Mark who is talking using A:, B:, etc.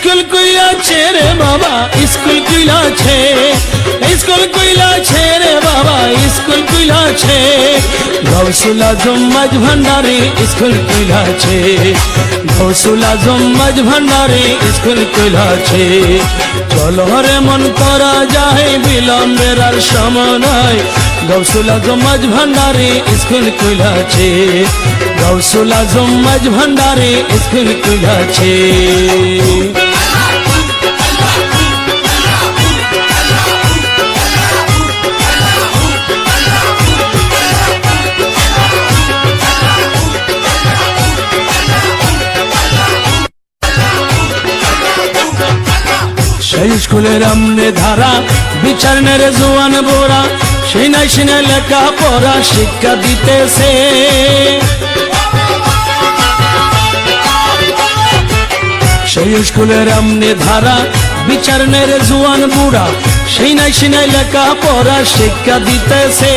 A: School কইলাছে রে বাবা, school কইলাছে school কইলাছে রে বাবা, স্কুল কইলাছে গৌসুলা জম্মাজ ভান্ডারে স্কুল কইলাছে গৌসুলা জম্মাজ ভান্ডারে স্কুল কইলাছে চলো রে মন করা যায়, বিলম্বের আর সময় গৌসুলা জম্মাজ ভান্ডারে স্কুল কইলাছে গৌসুলা জম্মাজ ভান্ডারে স্কুল কইলাছে সেই স্কুলের আমনে ধারা বিচার নেরে জোয়ান বোরা, সেই নাই সিনে লেখা পড়া শিক্ষা দিতেছে। সেই স্কুলের আমনে ধারা বিচার নেরে জোয়ান বুড়া সেই নাই সিনাই লেখা পড়া শিক্ষা দিতেছে।